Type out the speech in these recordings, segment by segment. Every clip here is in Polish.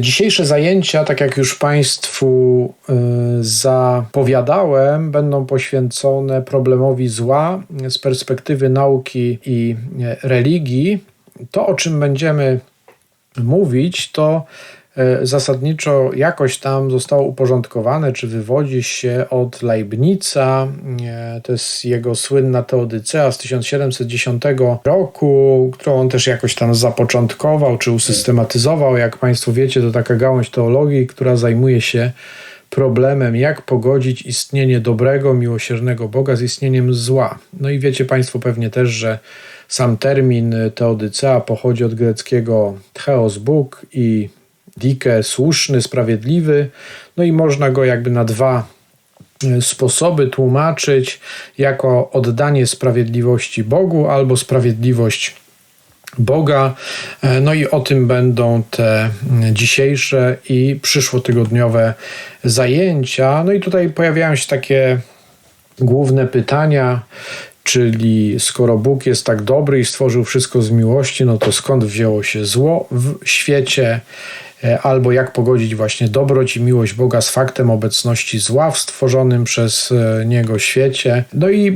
Dzisiejsze zajęcia, tak jak już Państwu y, zapowiadałem, będą poświęcone problemowi zła z perspektywy nauki i y, religii. To, o czym będziemy mówić, to E, zasadniczo jakoś tam zostało uporządkowane, czy wywodzi się od Leibnica. E, to jest jego słynna Teodycea z 1710 roku, którą on też jakoś tam zapoczątkował, czy usystematyzował. Jak Państwo wiecie, to taka gałąź teologii, która zajmuje się problemem, jak pogodzić istnienie dobrego, miłosiernego Boga z istnieniem zła. No i wiecie Państwo pewnie też, że sam termin Teodycea pochodzi od greckiego theos Bóg i dike, słuszny, sprawiedliwy, no i można go jakby na dwa e, sposoby tłumaczyć jako oddanie sprawiedliwości Bogu albo sprawiedliwość Boga. E, no i o tym będą te dzisiejsze i przyszłotygodniowe zajęcia. No i tutaj pojawiają się takie główne pytania, czyli skoro Bóg jest tak dobry i stworzył wszystko z miłości, no to skąd wzięło się zło w świecie? E, albo jak pogodzić właśnie dobroć i miłość Boga z faktem obecności zła w stworzonym przez e, Niego świecie. No i e,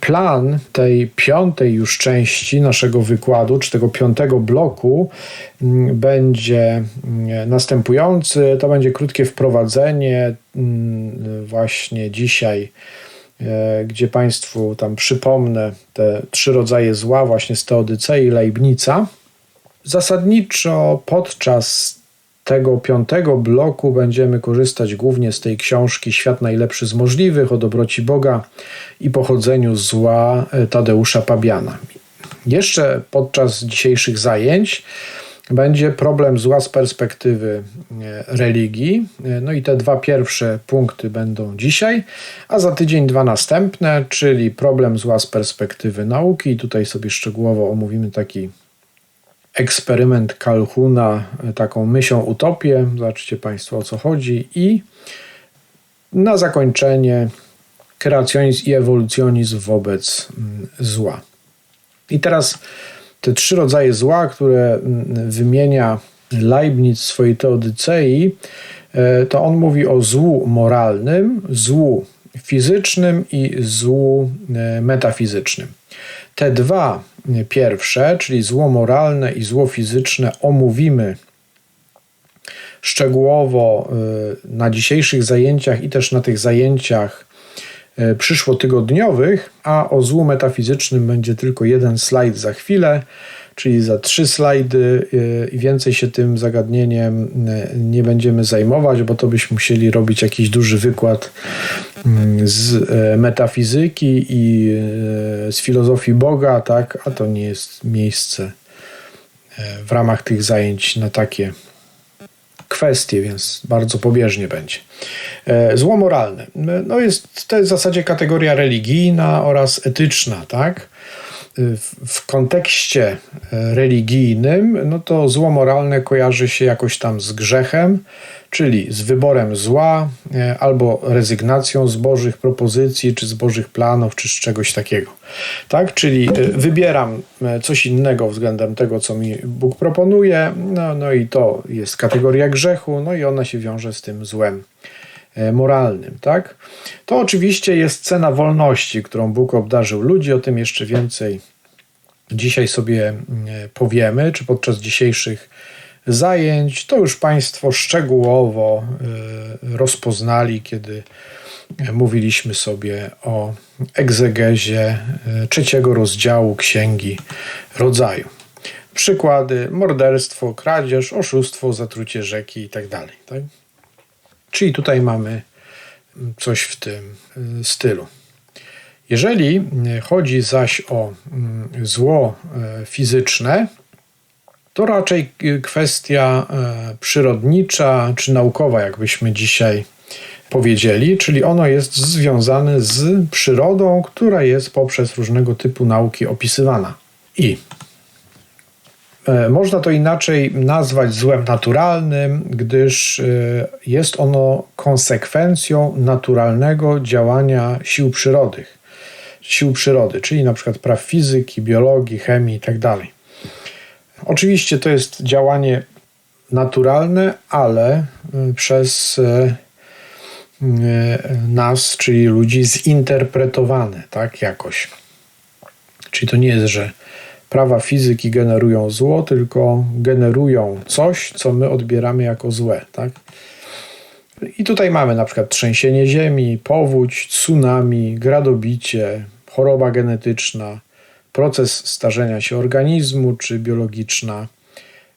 plan tej piątej już części naszego wykładu, czy tego piątego bloku będzie następujący. To będzie krótkie wprowadzenie właśnie dzisiaj gdzie Państwu tam przypomnę te trzy rodzaje zła właśnie z Teodycei i Leibnica. Zasadniczo podczas tego piątego bloku będziemy korzystać głównie z tej książki Świat najlepszy z możliwych o dobroci Boga i pochodzeniu zła e, Tadeusza Pabiana. Jeszcze podczas dzisiejszych zajęć będzie problem zła z perspektywy e, religii. E, no i te dwa pierwsze punkty będą dzisiaj, a za tydzień dwa następne, czyli problem zła z perspektywy nauki. Tutaj sobie szczegółowo omówimy taki eksperyment Calhuna taką myślą utopię. Zobaczcie Państwo o co chodzi. I na zakończenie kreacjonizm i ewolucjonizm wobec mm, zła. I teraz te trzy rodzaje zła, które mm, wymienia Leibniz w swojej teodycei, e, to on mówi o złu moralnym, złu fizycznym i złu e, metafizycznym. Te dwa pierwsze, czyli zło moralne i zło fizyczne, omówimy szczegółowo na dzisiejszych zajęciach i też na tych zajęciach przyszłotygodniowych, a o złu metafizycznym będzie tylko jeden slajd za chwilę czyli za trzy slajdy y, i więcej się tym zagadnieniem y, nie będziemy zajmować, bo to byśmy musieli robić jakiś duży wykład mm, z metafizyki i z filozofii Boga, tak, a to nie jest miejsce w ramach tych zajęć na takie kwestie, więc bardzo pobieżnie będzie. Zło moralne. No jest, to jest w zasadzie kategoria religijna oraz etyczna, tak? W kontekście e, religijnym, no to zło moralne kojarzy się jakoś tam z grzechem, czyli z wyborem zła e, albo rezygnacją z Bożych propozycji, czy z Bożych planów, czy z czegoś takiego. Tak? Czyli wybieram coś innego względem tego, co mi Bóg proponuje, no, no i to jest kategoria grzechu, no i ona się wiąże z tym złem. E, moralnym, tak? To oczywiście jest cena wolności, którą Bóg obdarzył ludzi, o tym jeszcze więcej dzisiaj sobie e, powiemy, czy podczas dzisiejszych zajęć. To już Państwo szczegółowo e, rozpoznali, kiedy mówiliśmy sobie o egzegezie trzeciego rozdziału Księgi Rodzaju. Przykłady: morderstwo, kradzież, oszustwo, zatrucie rzeki itd. Tak? Czyli tutaj mamy coś w tym y, stylu. Jeżeli y, chodzi zaś o y, zło fizyczne, to raczej kwestia przyrodnicza czy naukowa, jakbyśmy dzisiaj powiedzieli, czyli ono jest związane z przyrodą, która jest poprzez różnego typu nauki opisywana. I można to inaczej nazwać złem naturalnym, gdyż e, jest ono konsekwencją naturalnego działania sił przyrody, sił przyrody, czyli na przykład praw fizyki, biologii, chemii itd. Tak Oczywiście to jest działanie naturalne, ale przez nas, czyli ludzi, zinterpretowane, tak, jakoś. Czyli to nie jest, że prawa fizyki generują zło, tylko generują coś, co my odbieramy jako złe, tak? I tutaj mamy na przykład trzęsienie ziemi, powódź, tsunami, gradobicie, choroba genetyczna, proces starzenia się organizmu czy biologiczna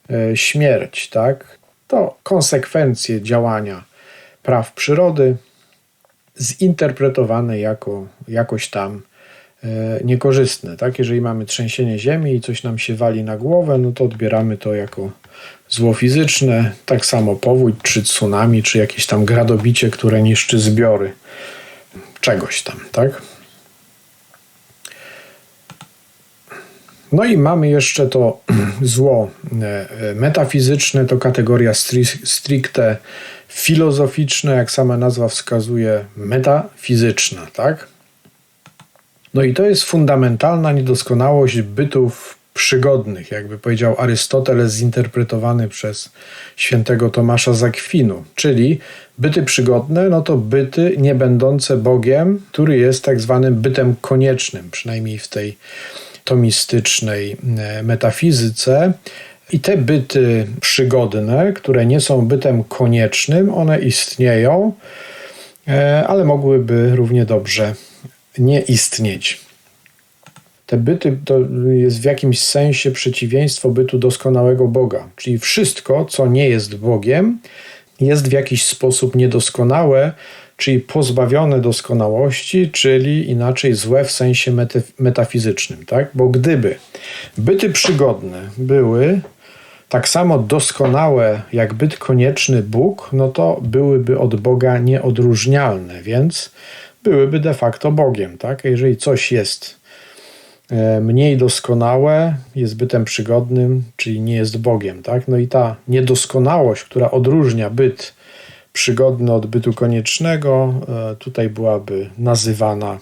e, śmierć, tak? To konsekwencje działania praw przyrody zinterpretowane jako jakoś tam niekorzystne. Tak? Jeżeli mamy trzęsienie ziemi i coś nam się wali na głowę, no to odbieramy to jako zło fizyczne. Tak samo powódź, czy tsunami, czy jakieś tam gradobicie, które niszczy zbiory czegoś tam. Tak? No i mamy jeszcze to zło e, e, metafizyczne, to kategoria stricte filozoficzne, jak sama nazwa wskazuje, metafizyczna, tak? No i to jest fundamentalna niedoskonałość bytów przygodnych, jakby powiedział Arystoteles, zinterpretowany przez świętego Tomasza Zakwinu, czyli byty przygodne, no to byty nie będące Bogiem, który jest tak zwanym bytem koniecznym, przynajmniej w tej tomistycznej e, metafizyce. I te byty przygodne, które nie są bytem koniecznym, one istnieją, e, ale mogłyby równie dobrze nie istnieć. Te byty to jest w jakimś sensie przeciwieństwo bytu doskonałego Boga, czyli wszystko, co nie jest Bogiem, jest w jakiś sposób niedoskonałe, czyli pozbawione doskonałości, czyli inaczej złe w sensie metafizycznym, tak? Bo gdyby byty przygodne były tak samo doskonałe jak byt konieczny Bóg, no to byłyby od Boga nieodróżnialne, więc byłyby de facto Bogiem, tak? Jeżeli coś jest e, mniej doskonałe, jest bytem przygodnym, czyli nie jest Bogiem, tak? No i ta niedoskonałość, która odróżnia byt przygodny od bytu koniecznego, e, tutaj byłaby nazywana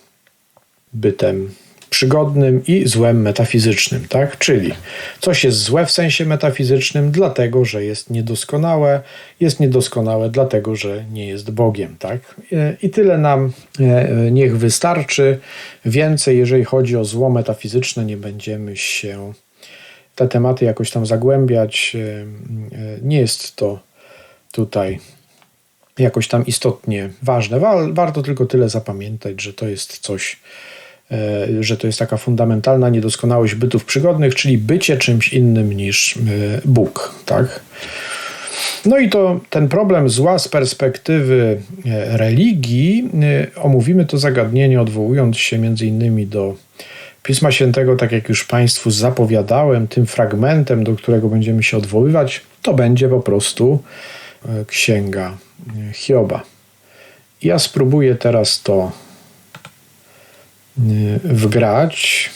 bytem przygodnym i złem metafizycznym, tak? Czyli coś jest złe w sensie metafizycznym, dlatego że jest niedoskonałe, jest niedoskonałe, dlatego że nie jest Bogiem, tak? E, I tyle nam e, niech wystarczy. Więcej, jeżeli chodzi o zło metafizyczne, nie będziemy się te tematy jakoś tam zagłębiać. Nie jest to tutaj jakoś tam istotnie ważne. Warto tylko tyle zapamiętać, że to jest coś, e, że to jest taka fundamentalna niedoskonałość bytów przygodnych, czyli bycie czymś innym niż e, Bóg. Tak? No i to ten problem zła z perspektywy e, religii, omówimy to zagadnienie odwołując się między innymi do Pisma Świętego, tak jak już Państwu zapowiadałem, tym fragmentem, do którego będziemy się odwoływać, to będzie po prostu księga Hioba. Ja spróbuję teraz to wgrać.